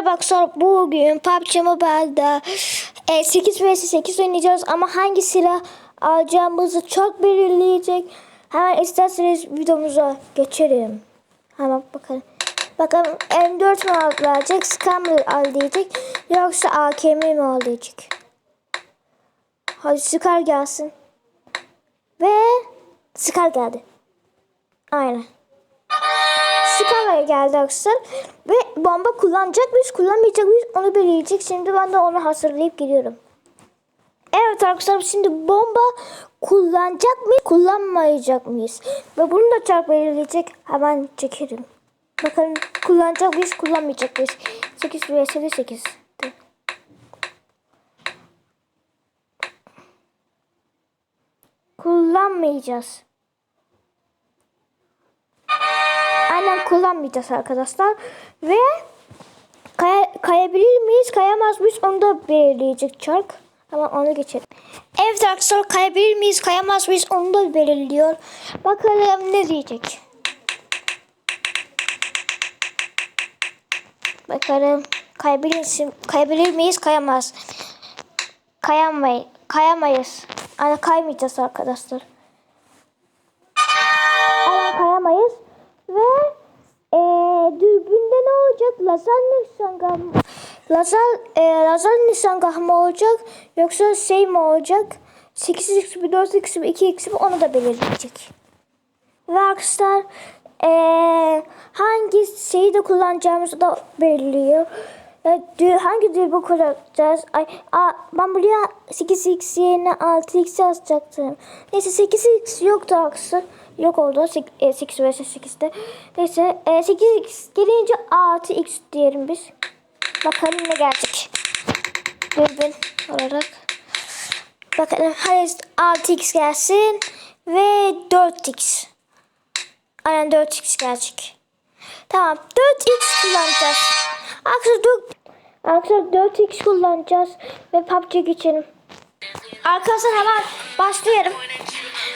Merhaba arkadaşlar. Bugün PUBG Mobile'da e, 8 vs 8 oynayacağız ama hangi silah alacağımızı çok belirleyecek. Hemen isterseniz videomuza geçelim. Hemen bakalım. Bakalım M4 mu alacak, Scar mı al diyecek yoksa AKM mi al diyecek. Hadi Scar gelsin. Ve Scar geldi. Aynen. Scar'a geldi arkadaşlar. Ve bomba kullanacak mıyız kullanmayacak mıyız onu belirleyecek. Şimdi ben de onu hazırlayıp gidiyorum. Evet arkadaşlar şimdi bomba kullanacak mıyız kullanmayacak mıyız? Ve bunu da çok belirleyecek. Hemen çekerim. Bakalım kullanacak mıyız kullanmayacak mıyız? 8 vs 8. Kullanmayacağız. Kullanmayacağız arkadaşlar. Ve kaya, kayabilir miyiz, kayamaz mıyız onu da belirleyecek çark. Ama onu geçelim. Evet arkadaşlar kayabilir miyiz, kayamaz mıyız onu da belirliyor. Bakalım ne diyecek. Bakalım kayabilir, kayabilir miyiz, kayamaz. Kayamay kayamayız. Yani kaymayacağız arkadaşlar. Lazer nişangah mı? Lazer, e, lazer nişangah mı olacak? Yoksa şey mi olacak? 8x mi 4x mi 2x mi onu da belirleyecek. Ve arkadaşlar e, hangi şeyi de kullanacağımızı da belirliyor. E, dü- hangi dürbün kullanacağız? Ay, a, ben buraya 8x yerine 6x yazacaktım. Neyse 8x yoktu arkadaşlar. Yok oldu 8, e, 8 vs 8'de. Neyse e, 8x gelince 6x diyelim biz. Bakalım ne gelecek. Dürbün olarak. Bakalım hadi 6x gelsin. Ve 4x. Aynen 4x gelecek. Tamam 4x kullanacağız. 4, arkadaşlar 4x kullanacağız. Ve PUBG geçelim. Arkadaşlar hemen başlayalım.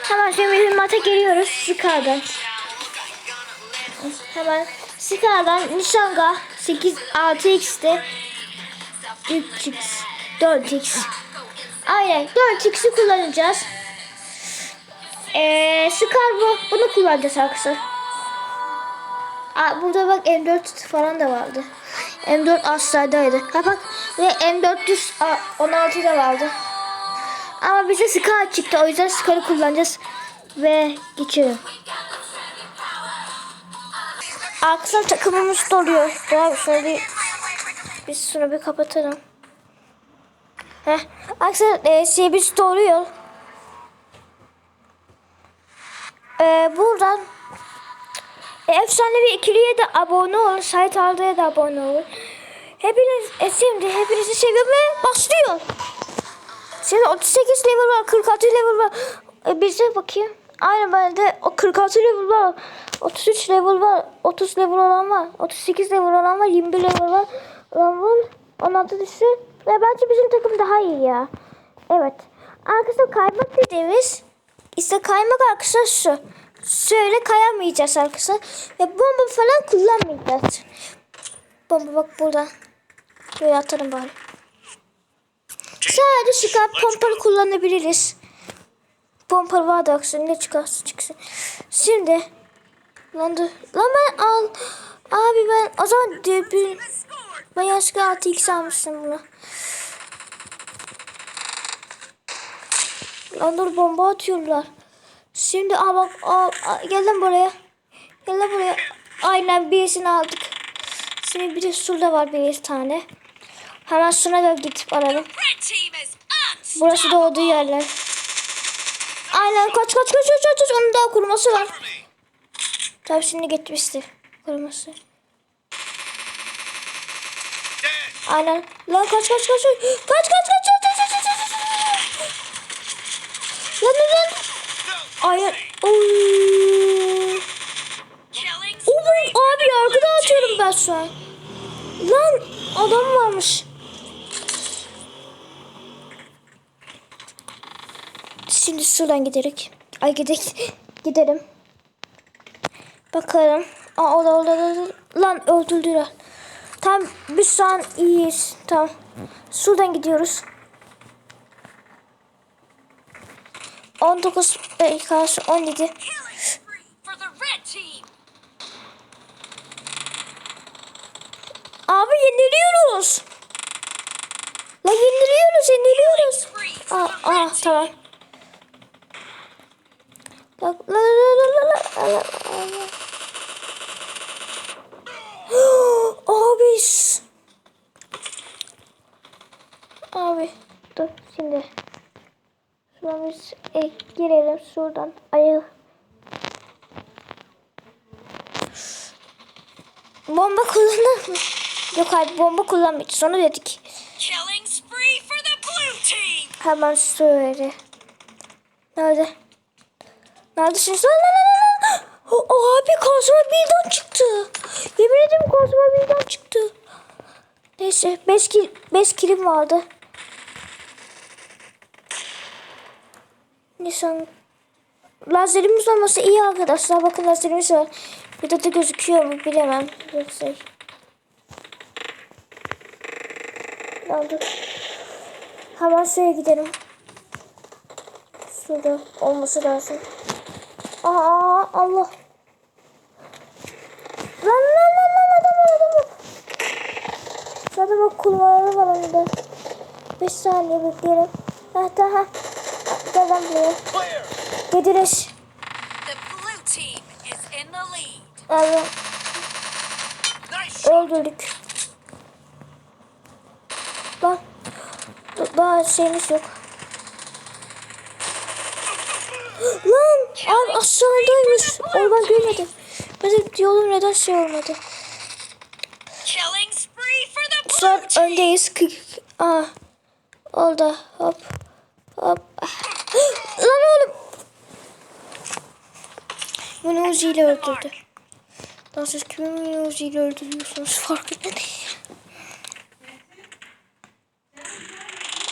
Hemen şimdi mühimmata geliyoruz Scar'dan. Hemen Scar'dan Nişanga 8 6x'te 3x 4x Aynen 4x'i kullanacağız. Ee, Scar bu. Bunu kullanacağız arkadaşlar. Aa, burada bak M4 falan da vardı. M4 aşağıdaydı. Ha bak ve M416 da vardı. Ama bize Scar çıktı. O yüzden Scar'ı kullanacağız. Ve geçelim. Arkadaşlar takımımız doluyor. Daha şöyle biz şunu bir kapatalım. Heh. Arkadaşlar e, şey biz doluyor. E, buradan efsanevi ikiliye de abone olun. Sait Arda'ya da abone olun. Hepiniz e, şimdi hepinizi seviyorum ve başlıyor. Şimdi 38 level var, 46 level var. E, bize bakayım. Aynen bende o 46 level var. 33 level var. 30 level olan var. 38 level olan var. 21 level var. Olan var. 16 ise ve bence bizim takım daha iyi ya. Evet. Arkadaşlar kaymak dediğimiz işte kaymak arkadaşlar şu. Şöyle kayamayacağız arkadaşlar. Ve bomba falan kullanmayacağız. Bomba bak burada. Şöyle atarım bari. Sadece çıkar pompalı kullanabiliriz. Pompalı vardı aksın ne çıkarsa çıksın. Şimdi lan dur. Lan ben al. Abi ben o zaman dürbün. Ben yaşlı 6x almıştım bunu. Lan dur bomba atıyorlar. Şimdi aa bak aa, gel buraya. Gel buraya. Aynen birisini aldık. Şimdi bir şurada var bir tane. Hemen şuna da gidip aralım. Burası da olduğu yerler. Aynen kaç kaç kaç kaç kaç. Onun daha kuruması var. Tabii şimdi gitmişti. Kuruması. Aynen. Lan kaç kaç kaç. Kaç kaç kaç. Aynen. Oy. Oğlum abi yargıda atıyorum ben şu an. Lan adam varmış. Şimdi şuradan giderek. Ay gidelim. Gidelim. Bakalım. Aa o da o da o da. Lan öldürdüler. Tam bir şu an iyiyiz. Tamam. Şuradan gidiyoruz. 19 e, karşı 17. Abi yeniliyoruz. La yeniliyoruz, yeniliyoruz. Aa, aa tamam. La la la la la la. Abi. Abi dur şimdi. Şuradan biz e, girelim şuradan. Ayıl. Bomba kullanır mı? Yok hayır bomba kullanmayacağız. Onu dedik. Hemen söyle. Nerede? Neredesiniz? Lan lan lan lan. O, o abi kazma birden çıktı. Yemin ederim kazma birden çıktı. Neyse 5 kil, beş kilim vardı. Nisan lazerimiz olması iyi arkadaşlar. Bakın lazerimiz var. Burada da gözüküyor mu bilemem. Yoksa. Lan dur. Hemen şuraya gidelim. Şurada olması lazım. Aa Allah. Lan lan lan lan adam var adam var. Zaten bak kulvarları var önünde. 5 saniye bekleyelim. Heh daha. Gel lan buraya. Yediriş. Evet. Öldürdük. Bak. Daha şeyimiz yok. Lan! Abi aşağıdaymış. Onu ben görmedim. Mesela diyorum neden şey olmadı. Şu an öndeyiz. Aa. Oldu. Hop. Hop. Ah. Lan oğlum. Bunu Uzi ile öldürdü. Lan siz kimi Uzi ile öldürüyorsunuz fark etmedim.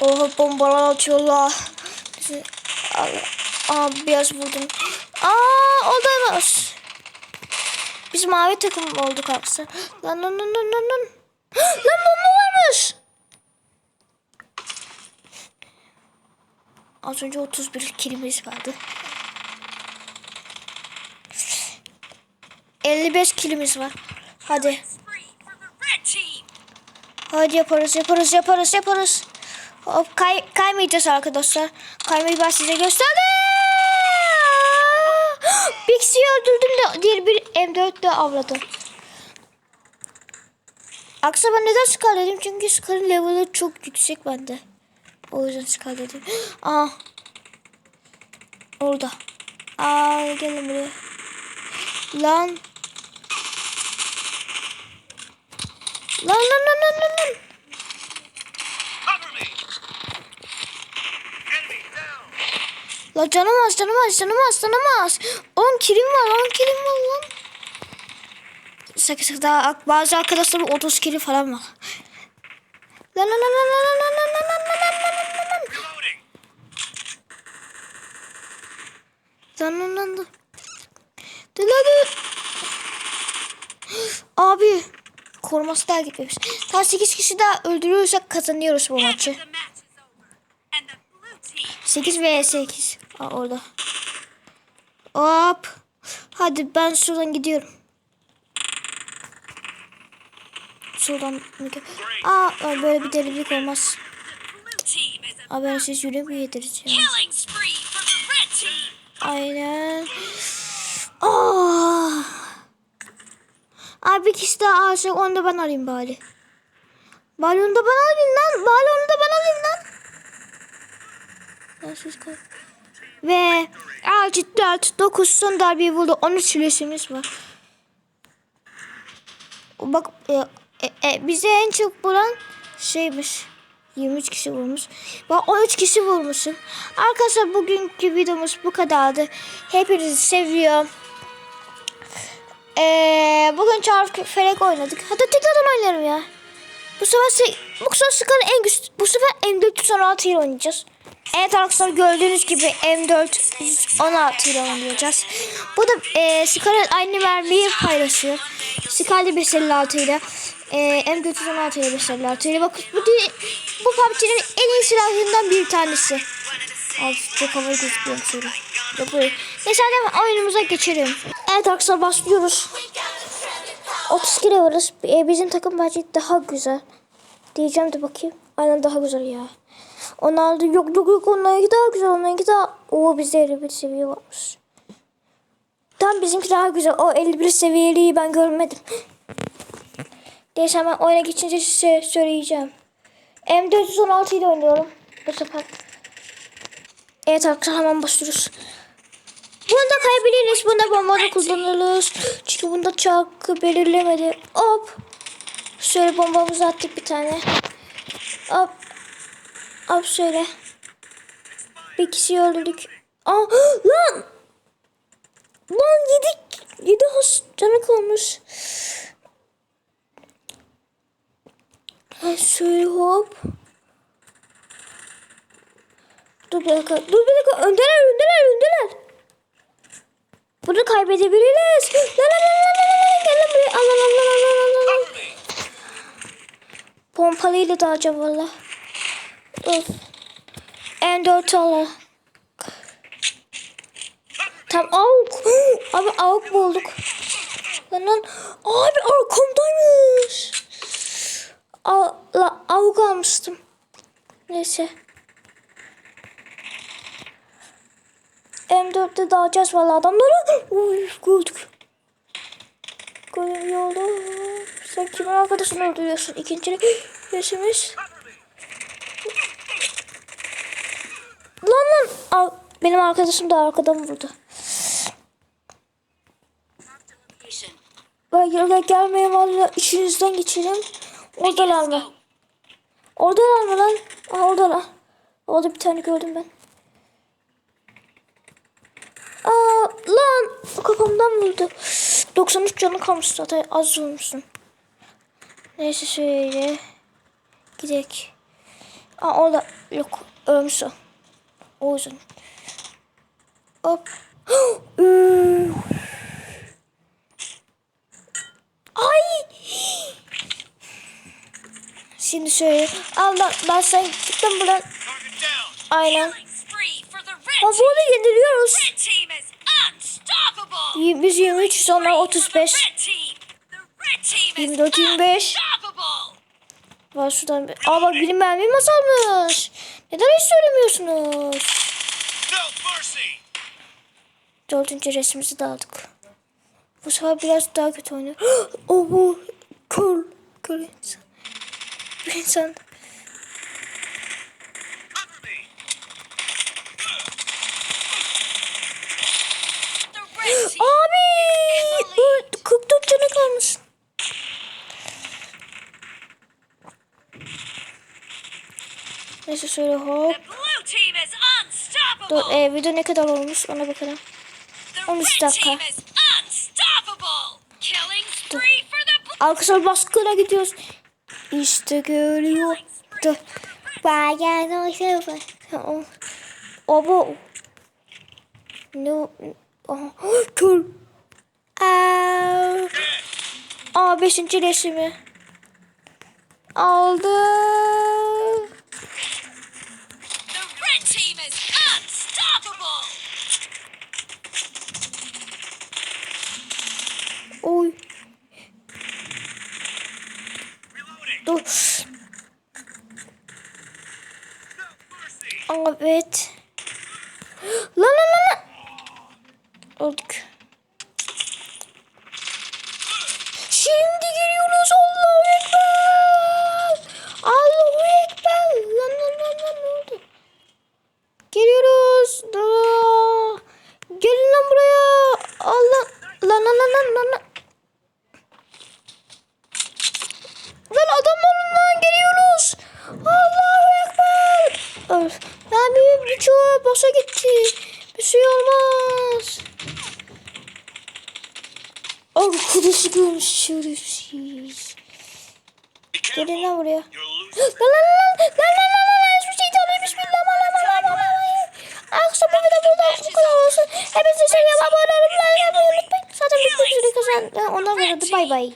Oha bombalar atıyorlar. Aa biraz vurdum. Aa olamaz. Biz mavi takım olduk lan lan lan lan lan. Lan bomba varmış. Az önce 31 kilimiz vardı. 55 kilimiz var. Hadi. Hadi yaparız yaparız yaparız yaparız. Hop kay kaymayacağız arkadaşlar. Kaymayı ben size gösterdim. Bixi'yi öldürdüm de diğer bir M4 de avladım. Aksa ben neden Scar dedim? Çünkü Scar'ın level'ı çok yüksek bende. O yüzden Scar dedim. Aa. Orada. Aa gelin buraya. Lan. Lan lan lan lan lan lan. La canım az canım az canım az canım az. 10 kilim var 10 kilim var lan. Sakın sakın daha bazı arkadaşlarım 30 kili falan var. Lan lan lan lan lan lan lan lan lan lan lan lan dur. Abi koruması daha gitmemiş. Daha 8 kişi daha öldürüyorsak kazanıyoruz bu maçı. The match is over. And the blue team 8 ve 8. Aa, orada. Hop. Hadi ben şuradan gidiyorum. Şuradan. Aa böyle bir delilik olmaz. blue team is Aa ben siz yürek mi yedireceğim? Aynen. Aa. Abi bir kişi daha alacak onu da ben alayım bari. Bari onu da ben alayım lan. Bari onu da ben alayım lan. Ya siz kal- Ve 6, 4, 9 son darbeyi vurdu. 13 sülesimiz var. Bak e, e, e, bize en çok vuran şeymiş. 23 kişi vurmuş. Ben 13 kişi vurmuşum. Arkadaşlar bugünkü videomuz bu kadardı. Hepinizi seviyorum. Ee, bugün çarpı felek oynadık. Hatta tekrardan oynarım ya. Bu sefer se- bu sefer Scar'ın en güçlü. Bu sefer M416 ile oynayacağız. Evet arkadaşlar gördüğünüz gibi M416 ile oynayacağız. Bu da e, Scar'ın aynı mermiyi paylaşıyor. Scar da 556 ile. Ee, M416 ile 556 ile bak bu, bu PUBG'nin en iyi silahlarından bir tanesi. Abi çok havalı gözüküyor şöyle. Neyse hadi oyunumuza geçelim. Evet arkadaşlar başlıyoruz. 30 kilo varız. Ee, bizim takım bence daha güzel. Diyeceğim de bakayım. Aynen daha güzel ya. Onlar da yok yok yok onlarınki daha güzel onlarınki daha. Oo bizde 51 seviye varmış. Tam bizimki daha güzel. O 51 seviyeliği ben görmedim. Neyse hemen oyuna geçince size söyleyeceğim. M416 ile oynuyorum bu sefer. Evet arkadaşlar hemen başlıyoruz. Bunda kayabiliriz. Bunda bomba da kullanırız. Çünkü bunda çarkı belirlemedi. Hop. Şöyle bombamızı attık bir tane. Hop. Hop şöyle. Bir kişiyi öldürdük. Aa lan. Lan yedik. Yedi canı kalmış. Ha, şöyle hop. Dur bir dakika. Dur bir dakika. Öndeler öndeler öndeler. Bunu kaybedebiliriz. La la la la la. Gel lan buraya. Al al al al al al. Pompalıyla dalacağım valla. Dur. M4 al. Tam avuk. Abi avuk bulduk. Lan. Abi arkamdaymış. Al, la, avuk almıştım. Neyse. M4'te dalacağız valla adamları. Uy, gördük. Görüyorlar. Sen kimin arkadaşını öldürüyorsun? İkinci resimiz. Lan lan. Al, benim arkadaşım da arkadan vurdu. Ben gel gelmeye valla içinizden geçelim. Oradalar mı? Oradalar mı lan? Aa, oradalar. Orada bir tane gördüm ben. Aa, lan kafamdan vurdu. 93 canı kalmış zaten az vurmuşsun. Neyse şöyle. Gidek. Aa orada yok ölmüş o. O yüzden. Hop. Ay. Şimdi şöyle. Allah ben sen gittim buradan. Aynen. Killing spree for the Ha red bu team. arada yediriyoruz. Biz 23 sonra For 35. the red team. The red team is 24, 25. unstoppable. Var şuradan bir. Aa bak benim mermim azalmış. Neden hiç söylemiyorsunuz? Dördüncü resmimizi de aldık. Bu sefer biraz daha kötü oynuyor. o bu kör. Kör insan. Red team Abi! is in the lead. bu 44 canı kalmış. Neyse şöyle hop. Dur e, video ne kadar olmuş ona bakalım. The 13 red dakika. Arkadaşlar baskına gidiyoruz. İşte görüyor. Dur. Bayağı o O O bu. Ne? Kör. Aa. Beşinci resmi. Aldı. Evet. Lan lan lan. Öldük. Şimdi giriyoruz Allahu Ekber. Allahu Ekber. Lan lan lan lan ne oldu? Geliyoruz. Aa, Gelin lan buraya. Allah. Lan lan lan lan lan. lan. Lan adam olun lan geliyoruz. Allahu Ekber. Öf. Ben bir birçoğu boşa gitti. Bir şey olmaz. Be careful. Gelin lan buraya. Lan lan lan lan lan lan lan lan hiçbir şey tanrı bismillah lan lan lan lan lan Akşam bu video burada bu kadar olsun. Hepinize şey yapmayı unutmayın. Zaten bir sürü kazan. Ondan sonra da bay bay.